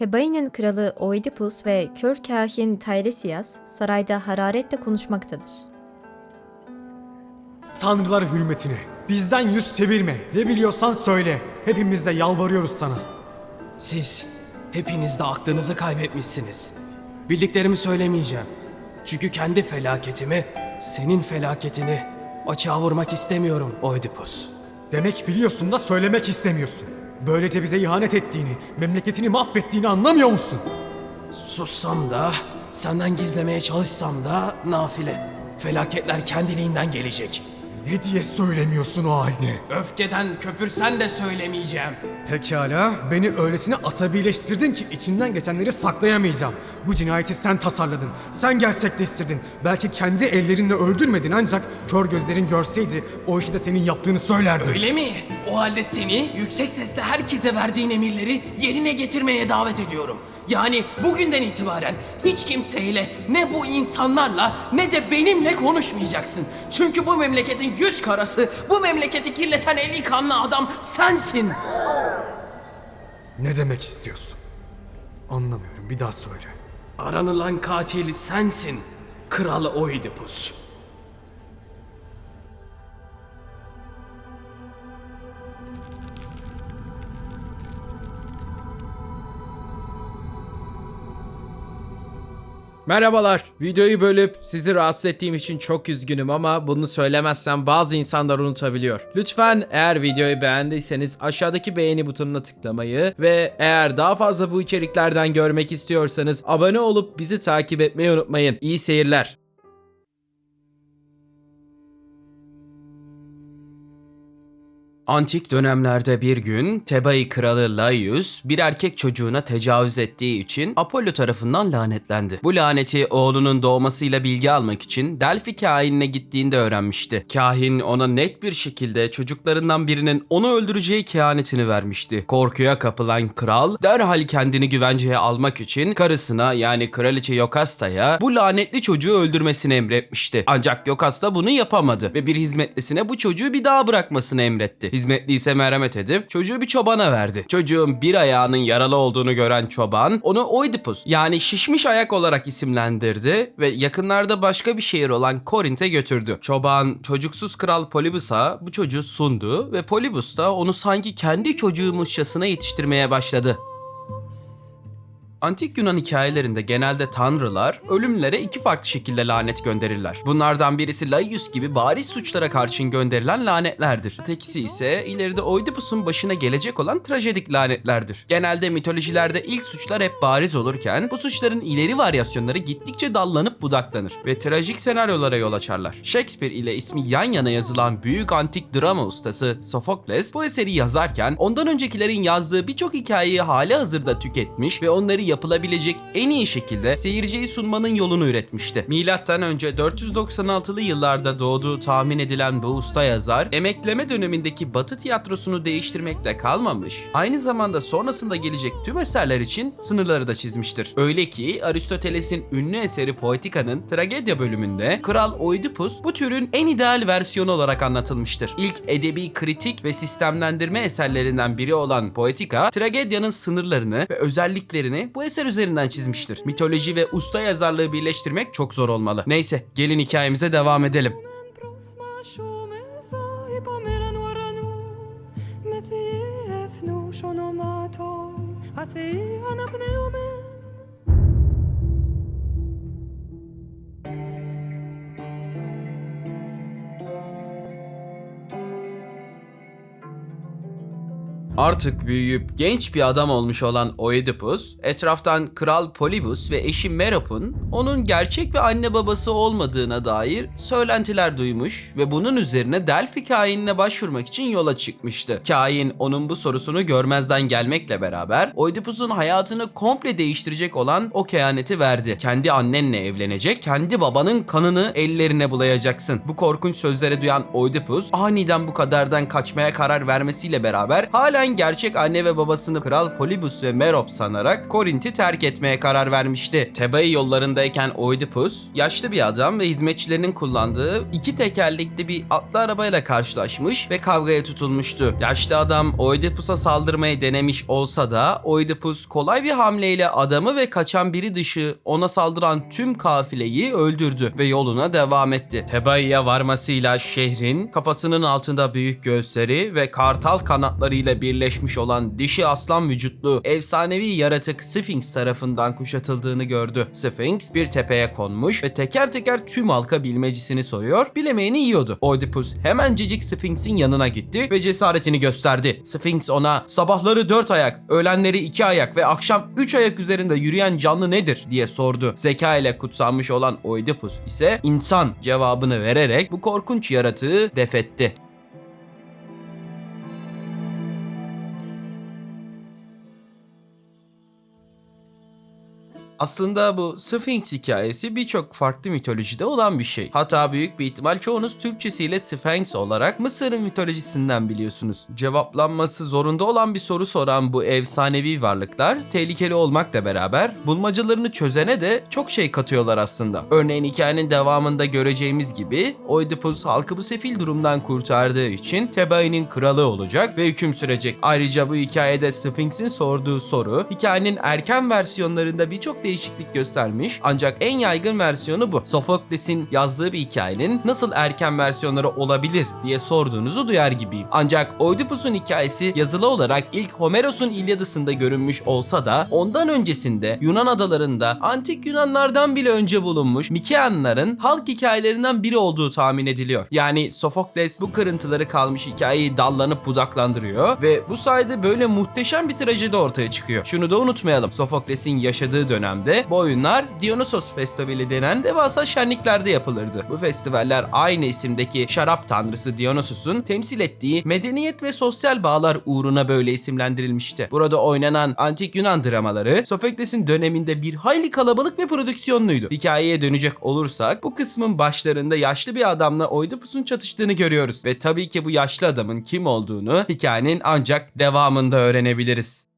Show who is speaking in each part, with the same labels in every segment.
Speaker 1: Thebai'nin kralı Oidipus ve kör kahin Tiresias sarayda hararetle konuşmaktadır.
Speaker 2: Tanrılar hürmetine. Bizden yüz çevirme. Ne biliyorsan söyle. Hepimiz de yalvarıyoruz sana.
Speaker 3: Siz hepiniz de aklınızı kaybetmişsiniz. Bildiklerimi söylemeyeceğim. Çünkü kendi felaketimi, senin felaketini açığa vurmak istemiyorum Oedipus.
Speaker 2: Demek biliyorsun da söylemek istemiyorsun. Böylece bize ihanet ettiğini, memleketini mahvettiğini anlamıyor musun?
Speaker 3: Sussam da, senden gizlemeye çalışsam da nafile. Felaketler kendiliğinden gelecek.
Speaker 2: Ne diye söylemiyorsun o halde?
Speaker 3: Öfkeden köpürsen de söylemeyeceğim.
Speaker 2: Pekala, beni öylesine asabileştirdin ki içinden geçenleri saklayamayacağım. Bu cinayeti sen tasarladın, sen gerçekleştirdin. Belki kendi ellerinle öldürmedin ancak kör gözlerin görseydi o işi de senin yaptığını söylerdi.
Speaker 3: Öyle mi? O halde seni yüksek sesle herkese verdiğin emirleri yerine getirmeye davet ediyorum. Yani bugünden itibaren hiç kimseyle ne bu insanlarla ne de benimle konuşmayacaksın. Çünkü bu memleketin yüz karası, bu memleketi kirleten eli kanlı adam sensin.
Speaker 2: Ne demek istiyorsun? Anlamıyorum, bir daha söyle.
Speaker 3: Aranılan katil sensin. Kral Oidipus.
Speaker 4: Merhabalar. Videoyu bölüp sizi rahatsız ettiğim için çok üzgünüm ama bunu söylemezsem bazı insanlar unutabiliyor. Lütfen eğer videoyu beğendiyseniz aşağıdaki beğeni butonuna tıklamayı ve eğer daha fazla bu içeriklerden görmek istiyorsanız abone olup bizi takip etmeyi unutmayın. İyi seyirler.
Speaker 3: Antik dönemlerde bir gün Tebai kralı Laius bir erkek çocuğuna tecavüz ettiği için Apollo tarafından lanetlendi. Bu laneti oğlunun doğmasıyla bilgi almak için Delphi kahinine gittiğinde öğrenmişti. Kahin ona net bir şekilde çocuklarından birinin onu öldüreceği kehanetini vermişti. Korkuya kapılan kral derhal kendini güvenceye almak için karısına yani kraliçe Yokasta'ya bu lanetli çocuğu öldürmesini emretmişti. Ancak Yokasta bunu yapamadı ve bir hizmetlisine bu çocuğu bir daha bırakmasını emretti. Hizmetli ise merhamet edip çocuğu bir çobana verdi. Çocuğun bir ayağının yaralı olduğunu gören çoban onu Oidipus yani şişmiş ayak olarak isimlendirdi ve yakınlarda başka bir şehir olan Korint'e götürdü. Çoban çocuksuz kral Polybus'a bu çocuğu sundu ve Polybus da onu sanki kendi çocuğumuşçasına yetiştirmeye başladı. Antik Yunan hikayelerinde genelde tanrılar ölümlere iki farklı şekilde lanet gönderirler. Bunlardan birisi Laius gibi bariz suçlara karşın gönderilen lanetlerdir. Ötekisi ise ileride Oidipus'un başına gelecek olan trajedik lanetlerdir. Genelde mitolojilerde ilk suçlar hep bariz olurken bu suçların ileri varyasyonları gittikçe dallanıp budaklanır ve trajik senaryolara yol açarlar. Shakespeare ile ismi yan yana yazılan büyük antik drama ustası Sophocles bu eseri yazarken ondan öncekilerin yazdığı birçok hikayeyi hali hazırda tüketmiş ve onları yapılabilecek en iyi şekilde seyirciye sunmanın yolunu üretmişti. Milattan önce 496'lı yıllarda doğduğu tahmin edilen bu usta yazar, emekleme dönemindeki Batı tiyatrosunu değiştirmekle kalmamış, aynı zamanda sonrasında gelecek tüm eserler için sınırları da çizmiştir. Öyle ki Aristoteles'in ünlü eseri Poetika'nın tragedya bölümünde Kral Oidipus bu türün en ideal versiyonu olarak anlatılmıştır. İlk edebi kritik ve sistemlendirme eserlerinden biri olan Poetika, tragedyanın sınırlarını ve özelliklerini bu eser üzerinden çizmiştir. Mitoloji ve usta yazarlığı birleştirmek çok zor olmalı. Neyse, gelin hikayemize devam edelim. Artık büyüyüp genç bir adam olmuş olan Oedipus, etraftan Kral Polybus ve eşi Merop'un onun gerçek bir anne babası olmadığına dair söylentiler duymuş ve bunun üzerine Delphi kainine başvurmak için yola çıkmıştı. Kain onun bu sorusunu görmezden gelmekle beraber Oedipus'un hayatını komple değiştirecek olan o kehaneti verdi. Kendi annenle evlenecek, kendi babanın kanını ellerine bulayacaksın. Bu korkunç sözleri duyan Oedipus aniden bu kaderden kaçmaya karar vermesiyle beraber halen gerçek anne ve babasını Kral Polybus ve Merop sanarak Korint'i terk etmeye karar vermişti. Tebai yollarındayken Oidipus, yaşlı bir adam ve hizmetçilerinin kullandığı iki tekerlekli bir atlı arabayla karşılaşmış ve kavgaya tutulmuştu. Yaşlı adam Oidipus'a saldırmayı denemiş olsa da Oidipus kolay bir hamleyle adamı ve kaçan biri dışı ona saldıran tüm kafileyi öldürdü ve yoluna devam etti. Tebai'ye varmasıyla şehrin kafasının altında büyük göğüsleri ve kartal kanatlarıyla birleşmiş olan dişi aslan vücutlu efsanevi yaratık Sphinx tarafından kuşatıldığını gördü. Sphinx bir tepeye konmuş ve teker teker tüm halka bilmecisini soruyor, bilemeyeni yiyordu. Oedipus hemencecik Sphinx'in yanına gitti ve cesaretini gösterdi. Sphinx ona sabahları dört ayak, öğlenleri iki ayak ve akşam üç ayak üzerinde yürüyen canlı nedir diye sordu. Zeka ile kutsanmış olan Oedipus ise insan cevabını vererek bu korkunç yaratığı defetti. Aslında bu Sphinx hikayesi birçok farklı mitolojide olan bir şey. Hatta büyük bir ihtimal çoğunuz Türkçesiyle Sphinx olarak Mısır mitolojisinden biliyorsunuz. Cevaplanması zorunda olan bir soru soran bu efsanevi varlıklar tehlikeli olmakla beraber bulmacalarını çözene de çok şey katıyorlar aslında. Örneğin hikayenin devamında göreceğimiz gibi Oedipus halkı bu sefil durumdan kurtardığı için Tebai'nin kralı olacak ve hüküm sürecek. Ayrıca bu hikayede Sphinx'in sorduğu soru hikayenin erken versiyonlarında birçok değişiklik göstermiş ancak en yaygın versiyonu bu. Sofokles'in yazdığı bir hikayenin nasıl erken versiyonları olabilir diye sorduğunuzu duyar gibiyim. Ancak Oedipus'un hikayesi yazılı olarak ilk Homeros'un İlyadısı'nda görünmüş olsa da ondan öncesinde Yunan adalarında antik Yunanlardan bile önce bulunmuş Mikeanların halk hikayelerinden biri olduğu tahmin ediliyor. Yani Sofokles bu kırıntıları kalmış hikayeyi dallanıp budaklandırıyor ve bu sayede böyle muhteşem bir trajedi ortaya çıkıyor. Şunu da unutmayalım. Sofokles'in yaşadığı dönemde bu oyunlar Dionysos Festivali denen devasa şenliklerde yapılırdı. Bu festivaller aynı isimdeki şarap tanrısı Dionysos'un temsil ettiği medeniyet ve sosyal bağlar uğruna böyle isimlendirilmişti. Burada oynanan antik Yunan dramaları Sofokles'in döneminde bir hayli kalabalık ve prodüksiyonluydu. Hikayeye dönecek olursak bu kısmın başlarında yaşlı bir adamla Oidipus'un çatıştığını görüyoruz ve tabii ki bu yaşlı adamın kim olduğunu hikayenin ancak devamında öğrenebiliriz.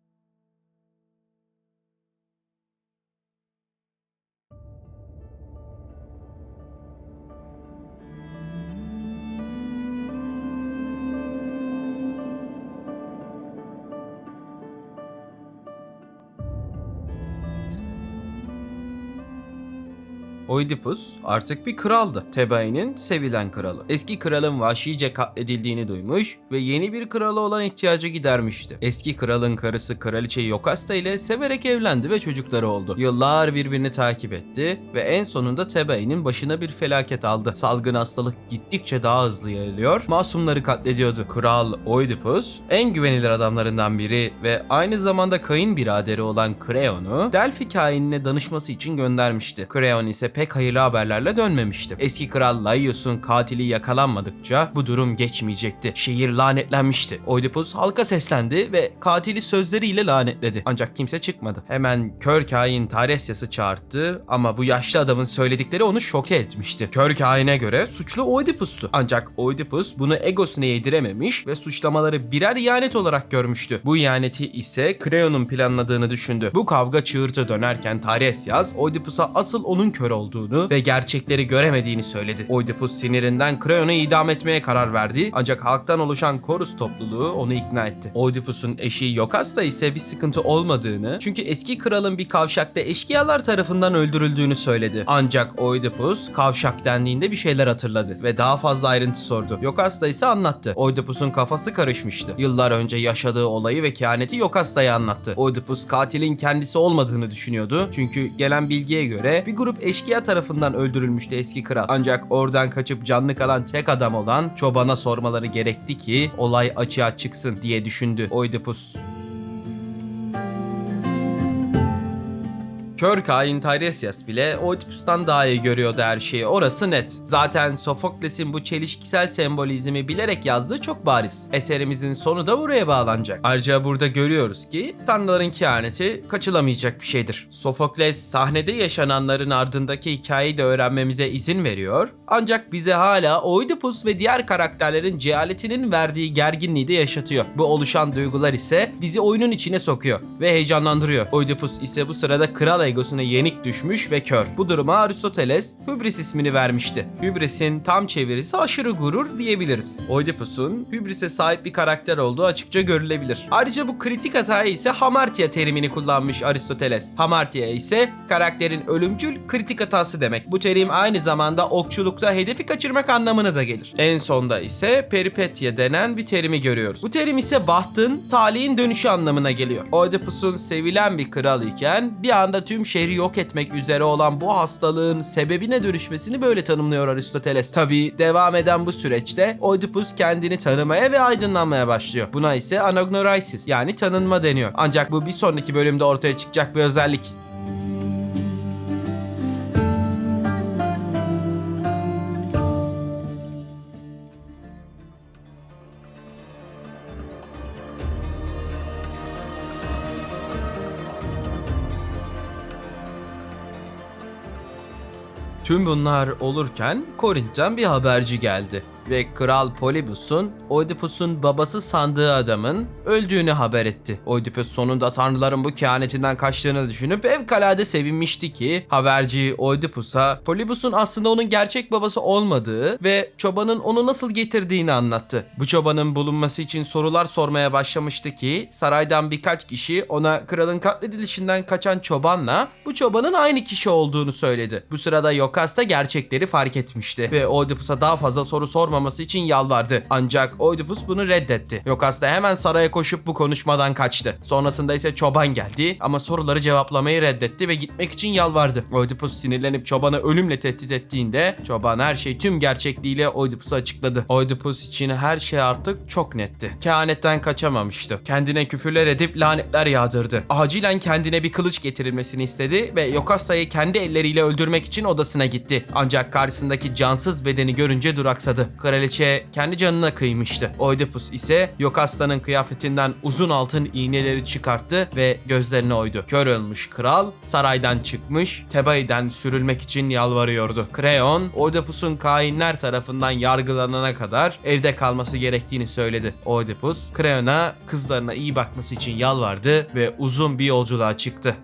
Speaker 3: Oidipus artık bir kraldı. Tebai'nin sevilen kralı. Eski kralın vahşice katledildiğini duymuş ve yeni bir kralı olan ihtiyacı gidermişti. Eski kralın karısı kraliçe Yokasta ile severek evlendi ve çocukları oldu. Yıllar birbirini takip etti ve en sonunda Tebai'nin başına bir felaket aldı. Salgın hastalık gittikçe daha hızlı yayılıyor, masumları katlediyordu. Kral Oidipus en güvenilir adamlarından biri ve aynı zamanda kayınbiraderi olan Creon'u Delphi kainine danışması için göndermişti. Creon ise pek hayırlı haberlerle dönmemişti. Eski kral Laius'un katili yakalanmadıkça bu durum geçmeyecekti. Şehir lanetlenmişti. Oidipus halka seslendi ve katili sözleriyle lanetledi. Ancak kimse çıkmadı. Hemen kör kain Taresyas'ı çağırttı ama bu yaşlı adamın söyledikleri onu şoke etmişti. Kör kaine göre suçlu Oidipus'tu. Ancak Oidipus bunu egosuna yedirememiş ve suçlamaları birer ihanet olarak görmüştü. Bu ihaneti ise Creon'un planladığını düşündü. Bu kavga çığırtı dönerken Taresyas Oidipus'a asıl onun kör olduğunu ve gerçekleri göremediğini söyledi. Oidipus sinirinden Creon'u idam etmeye karar verdi ancak halktan oluşan Korus topluluğu onu ikna etti. Oidipus'un eşi Yokasta ise bir sıkıntı olmadığını çünkü eski kralın bir kavşakta eşkıyalar tarafından öldürüldüğünü söyledi. Ancak Oidipus kavşak dendiğinde bir şeyler hatırladı ve daha fazla ayrıntı sordu. Yokasta ise anlattı. Oidipus'un kafası karışmıştı. Yıllar önce yaşadığı olayı ve kehaneti Yokasta'ya anlattı. Oidipus katilin kendisi olmadığını düşünüyordu. Çünkü gelen bilgiye göre bir grup eşkıya tarafından öldürülmüştü eski kral. Ancak oradan kaçıp canlı kalan tek adam olan çobana sormaları gerekti ki olay açığa çıksın diye düşündü Oidipus. Kör kain Tiresias bile Oedipus'tan daha iyi görüyordu her şeyi. Orası net. Zaten Sofokles'in bu çelişkisel sembolizmi bilerek yazdığı çok bariz. Eserimizin sonu da buraya bağlanacak. Ayrıca burada görüyoruz ki tanrıların kehaneti kaçılamayacak bir şeydir. Sofokles sahnede yaşananların ardındaki hikayeyi de öğrenmemize izin veriyor. Ancak bize hala Oidipus ve diğer karakterlerin cehaletinin verdiği gerginliği de yaşatıyor. Bu oluşan duygular ise bizi oyunun içine sokuyor ve heyecanlandırıyor. Oidipus ise bu sırada kral egosuna yenik düşmüş ve kör. Bu duruma Aristoteles hübris ismini vermişti. Hübris'in tam çevirisi aşırı gurur diyebiliriz. Oidipus'un hübrise sahip bir karakter olduğu açıkça görülebilir. Ayrıca bu kritik hataya ise hamartia terimini kullanmış Aristoteles. Hamartia ise karakterin ölümcül kritik hatası demek. Bu terim aynı zamanda okçulukta hedefi kaçırmak anlamına da gelir. En sonda ise peripetya denen bir terimi görüyoruz. Bu terim ise bahtın, talihin dönüşü anlamına geliyor. Oidipus'un sevilen bir kral iken bir anda tüm şehri yok etmek üzere olan bu hastalığın sebebine dönüşmesini böyle tanımlıyor Aristoteles. Tabi devam eden bu süreçte Oidipus kendini tanımaya ve aydınlanmaya başlıyor. Buna ise anagnorisis yani tanınma deniyor. Ancak bu bir sonraki bölümde ortaya çıkacak bir özellik. Tüm bunlar olurken Korint'ten bir haberci geldi ve Kral Polybus'un Oidipus'un babası sandığı adamın öldüğünü haber etti. Oidipus sonunda tanrıların bu kehanetinden kaçtığını düşünüp evkalade sevinmişti ki haberci Oidipus'a Polybus'un aslında onun gerçek babası olmadığı ve çobanın onu nasıl getirdiğini anlattı. Bu çobanın bulunması için sorular sormaya başlamıştı ki saraydan birkaç kişi ona kralın katledilişinden kaçan çobanla bu çobanın aynı kişi olduğunu söyledi. Bu sırada Yokas da gerçekleri fark etmişti ve Oidipus'a daha fazla soru sormaması için yalvardı. Ancak Oidipus bunu reddetti. Yokas da hemen saraya koşup bu konuşmadan kaçtı. Sonrasında ise çoban geldi ama soruları cevaplamayı reddetti ve gitmek için yalvardı. Oidipus sinirlenip çobanı ölümle tehdit ettiğinde çoban her şeyi tüm gerçekliğiyle Oidipus'a açıkladı. Oidipus için her şey artık çok netti. Kehanetten kaçamamıştı. Kendine küfürler edip lanetler yağdırdı. Acilen kendine bir kılıç getirilmesini istedi ve Yokasta'yı kendi elleriyle öldürmek için odasına gitti. Ancak karşısındaki cansız bedeni görünce duraksadı. Kraliçe kendi canına kıymıştı. Oidipus ise Yokasta'nın kıyafetinden uzun altın iğneleri çıkarttı ve gözlerini oydu. Kör olmuş kral saraydan çıkmış, Tebai'den sürülmek için yalvarıyordu. Kreon, Oidipus'un kainler tarafından yargılanana kadar evde kalması gerektiğini söyledi. Oidipus, Kreon'a kızlarına iyi bakması için yalvardı ve uzun bir yolculuğa çıktı.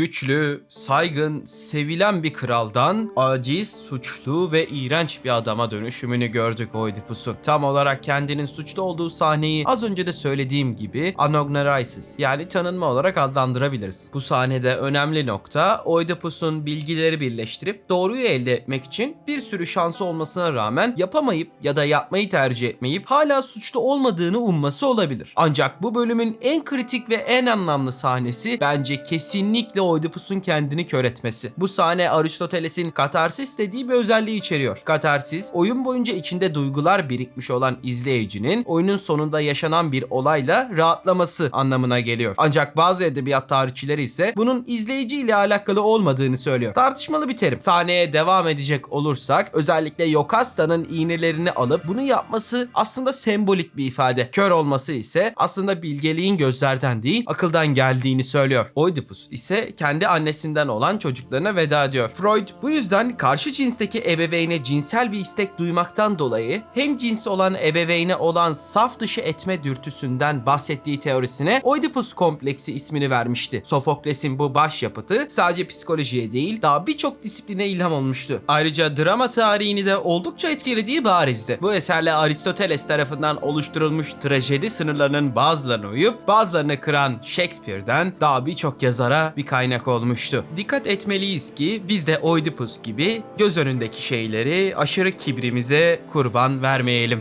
Speaker 3: Güçlü, saygın, sevilen bir kraldan aciz, suçlu ve iğrenç bir adama dönüşümünü gördük Oidipus'un. Tam olarak kendinin suçlu olduğu sahneyi az önce de söylediğim gibi anagnorisis yani tanınma olarak adlandırabiliriz. Bu sahnede önemli nokta Oidipus'un bilgileri birleştirip doğruyu elde etmek için bir sürü şansı olmasına rağmen yapamayıp ya da yapmayı tercih etmeyip hala suçlu olmadığını umması olabilir. Ancak bu bölümün en kritik ve en anlamlı sahnesi bence kesinlikle Oidipus'un kendini kör etmesi. Bu sahne Aristoteles'in katarsis dediği bir özelliği içeriyor. Katarsis, oyun boyunca içinde duygular birikmiş olan izleyicinin oyunun sonunda yaşanan bir olayla rahatlaması anlamına geliyor. Ancak bazı edebiyat tarihçileri ise bunun izleyici ile alakalı olmadığını söylüyor. Tartışmalı bir terim. Sahneye devam edecek olursak özellikle Yokasta'nın iğnelerini alıp bunu yapması aslında sembolik bir ifade. Kör olması ise aslında bilgeliğin gözlerden değil akıldan geldiğini söylüyor. Oidipus ise kendi annesinden olan çocuklarına veda ediyor. Freud bu yüzden karşı cinsteki ebeveyne cinsel bir istek duymaktan dolayı hem cins olan ebeveyne olan saf dışı etme dürtüsünden bahsettiği teorisine Oidipus kompleksi ismini vermişti. Sofokles'in bu başyapıtı sadece psikolojiye değil daha birçok disipline ilham olmuştu. Ayrıca drama tarihini de oldukça etkilediği barizdi. Bu eserle Aristoteles tarafından oluşturulmuş trajedi sınırlarının bazılarına uyup bazılarını kıran Shakespeare'den daha birçok yazara bir kaynak olmuştu. Dikkat etmeliyiz ki biz de Oidipus gibi göz önündeki şeyleri aşırı kibrimize kurban vermeyelim.